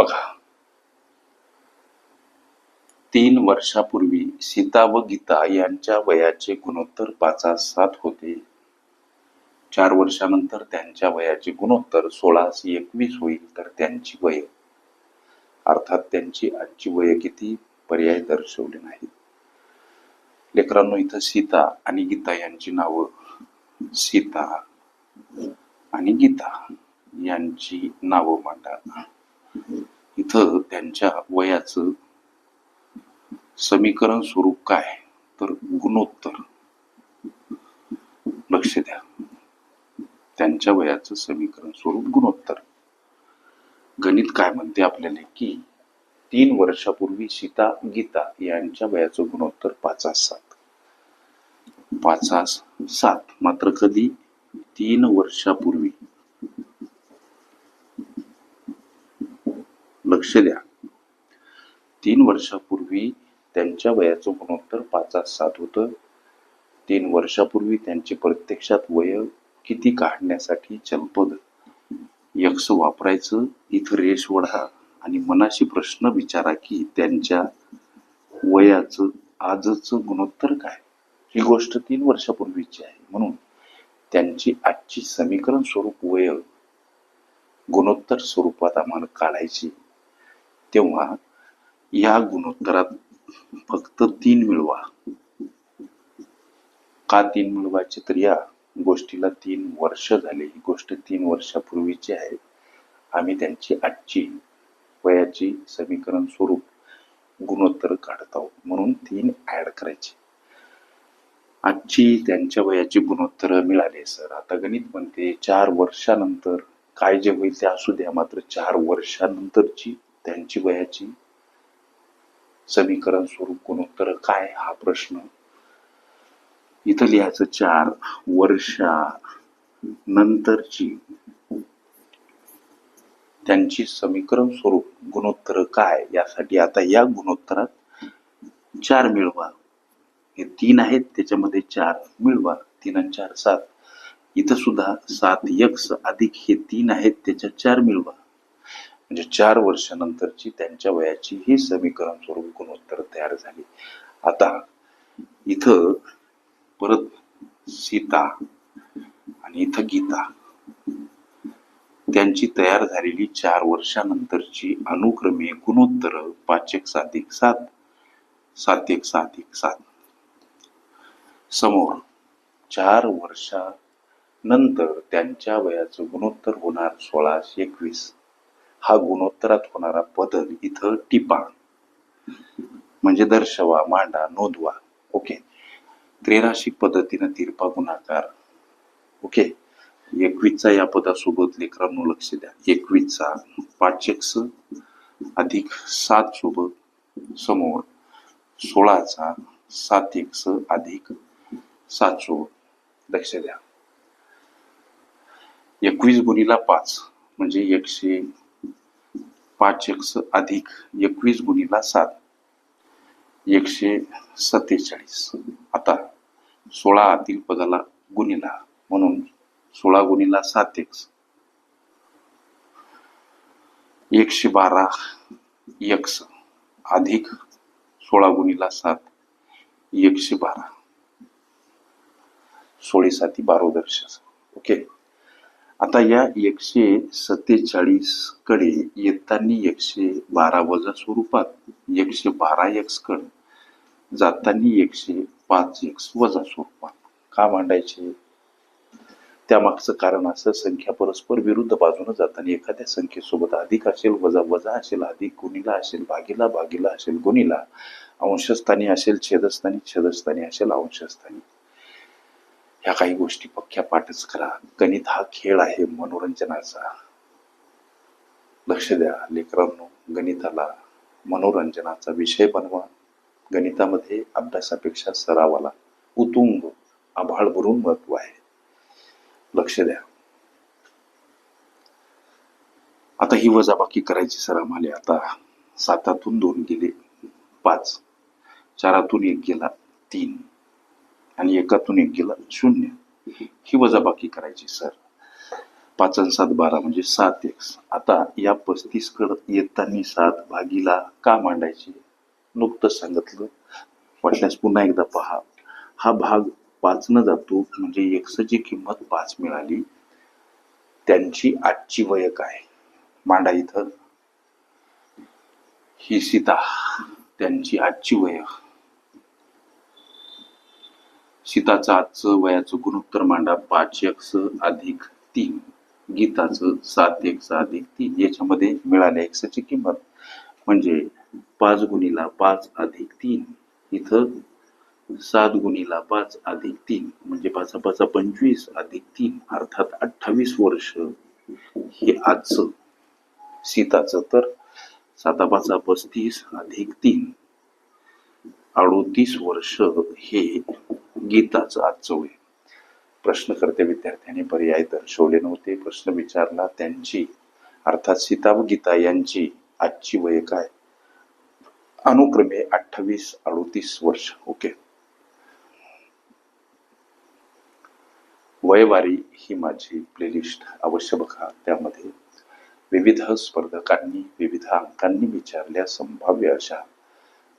बघा. तीन वर्षापूर्वी सीता व गीता यांच्या वयाचे गुणोत्तर पाचा सात होते. चार वर्षानंतर त्यांच्या वयाचे गुणोत्तर सोळाशे एकवीस होईल तर त्यांची वय. अर्थात त्यांची आजची वय किती? पर्याय दर्शवले नाहीत. लेकरांनो इथं सीता आणि गीता यांची नावं. सीता आणि गीता यांची नावं मांडा. इथं त्यांच्या वयाचं समीकरण स्वरूप काय तर गुणोत्तर. लक्ष द्या. त्यांच्या वयाचं समीकरण स्वरूप गुणोत्तर. गणित काय म्हणते आपल्याला की तीन वर्षापूर्वी सीता गीता यांच्या वयाचं गुणोत्तर पाचास सात पाचास सात मात्र कधी? तीन वर्षापूर्वी. लक्ष द्या. तीन वर्षापूर्वी त्यांच्या वयाचं गुणोत्तर पाच सात होतं. तीन वर्षापूर्वी त्यांचे प्रत्यक्षात वय किती काढण्यासाठी चलपद. यक्ष वापरायचं इथं रेष ओढा आणि मनाशी प्रश्न विचारा की त्यांच्या वयाचं आजचं गुणोत्तर काय? ही गोष्ट तीन वर्षापूर्वीची आहे. म्हणून त्यांची आजची समीकरण स्वरूप वय गुणोत्तर स्वरूपात आम्हाला काढायची तेव्हा या गुणोत्तरात फक्त तीन मिळवा. का तीन मिळवायचे? तर या गोष्टीला तीन वर्ष झाले. ही गोष्ट तीन वर्षापूर्वीची आहे. आम्ही त्यांची आजची वयाची समीकरण स्वरूप गुणोत्तर काढत आहोत. म्हणून तीन ऍड करायचे. आजची त्यांच्या वयाची गुणोत्तर मिळाले सर. आता गणित म्हणते चार वर्षानंतर काय जे होईल ते असू द्या. मात्र चार वर्षानंतरची त्यांची वयाची समीकरण स्वरूप गुणोत्तर काय हा प्रश्न? इथं लिहायचं चार वर्षा नंतरची त्यांची समीकरण स्वरूप गुणोत्तर काय? यासाठी आता या गुणोत्तरात चार मिळवा. हे तीन आहेत त्याच्यामध्ये चार मिळवा. तीन आणि चार सात. इथं सुद्धा सात यक्स अधिक हे तीन आहेत त्याच्यात चार मिळवा. म्हणजे चार वर्षानंतरची त्यांच्या वयाची ही समीकरण स्वरूप गुणोत्तर तयार झाली. आता इथं परत सीता आणि इथं गीता त्यांची तयार झालेली चार वर्षानंतरची अनुक्रमे गुणोत्तर पाच एक सात एक सात सात एक सात एक सात. समोर चार वर्षानंतर त्यांच्या वयाचं गुणोत्तर होणार सोळाशे एकवीस. हा गुणोत्तरात होणारा बदल इथं टिपा म्हणजे दर्शवा मांडा नोंदवा. ओके. त्रेराशिक पद्धतीनं तिरपा गुणाकार. ओके. एकवीसचा या पदासोबत लेकरांनो लक्ष द्या. एकवीसचा पाच अधिक सात सोबत समोर. सोळाचा सात एक्स अधिक सात सोबत लक्ष द्या. एकवीस गुणीला पाच म्हणजे एकशे पाच एक्स अधिक एकवीस गुणीला सात. एकशे सत्तेचाळीस. आता सोळा आतील पदाला गुणिला म्हणून सोळा गुणीला सात एक्स एकशे बारा एक्स अधिक सोळा गुणीला सात. एकशे बारा. सोळी साती बारोदर्श ओके? आता या एकशे सत्तेचाळीसकडे येताना एकशे बारा वजा स्वरूपात एकशे बारा एक्सकडे जाताना एकशे पाच एक्स वजा स्वरूपात. का मांडायचे? त्यामागचं कारण असं संख्या परस्पर विरुद्ध बाजूने जाताना एखाद्या संख्येसोबत अधिक असेल वजा वजा असेल अधिक गुणीला असेल भागीला भागीला असेल गुणीला अंशस्थानी असेल छेदस्थानी छेदस्थानी असेल अंशस्थानी. ह्या काही गोष्टी पक्क्या पाठच करा. गणित हा खेळ आहे मनोरंजनाचा. लक्ष द्या लेकरांनो गणिताला मनोरंजनाचा विषय बनवा. गणितामध्ये अभ्यासापेक्षा सरावाला उतुंग आभाळ भरून महत्त्व आहे. लक्ष द्या. आता ही वजाबाकी करायची सर आम्हाला आता सातातून दोन गेले पाच. चारातून एक गेला तीन. आणि एकातून एक गेला. शून्य. ही वजाबाकी करायची सर. पाच आणि सात बारा म्हणजे सात एक्स आता या पस्तीस कड येताना सात भागीला का मांडायची? नुकतंच सांगितलं. वाटल्यास पुन्हा एकदा पहा. हा भाग पाचनं जातो म्हणजे एक्सची किंमत पाच मिळाली. त्यांची आजची वय काय मांडा इथं. ही सीता. त्यांची आजची वय सीताचं आजचं वयाचं गुणोत्तर मांडा पाच एक्स अधिक तीन. गीताचं सात एक्स अधिक तीन. याच्यामध्ये मिळाल्या एक्सची किंमत म्हणजे पाच गुणीला पाच अधिक तीन. इथं सात गुणीला पाच अधिक तीन म्हणजे पाचा पाचा पंचवीस अधिक तीन अर्थात अठ्ठावीस वर्ष हे आजचं सीताचं. तर साता पाचा पस्तीस अधिक तीन. अडोतीस वर्ष हे गीताचं आजचं वय प्रश्नकर्ते विद्यार्थ्यांनी पर्याय दर्शवले नव्हते. प्रश्न विचारला त्यांची अर्थात सीताब गीता यांची आजची वय काय? अनुक्रमे अठ्ठावीस अडोतीस वर्ष. ओके. वयवारी ही माझी प्लेलिस्ट अवश्य बघा. त्यामध्ये विविध स्पर्धकांनी विविध अंकांनी विचारल्या संभाव्य अशा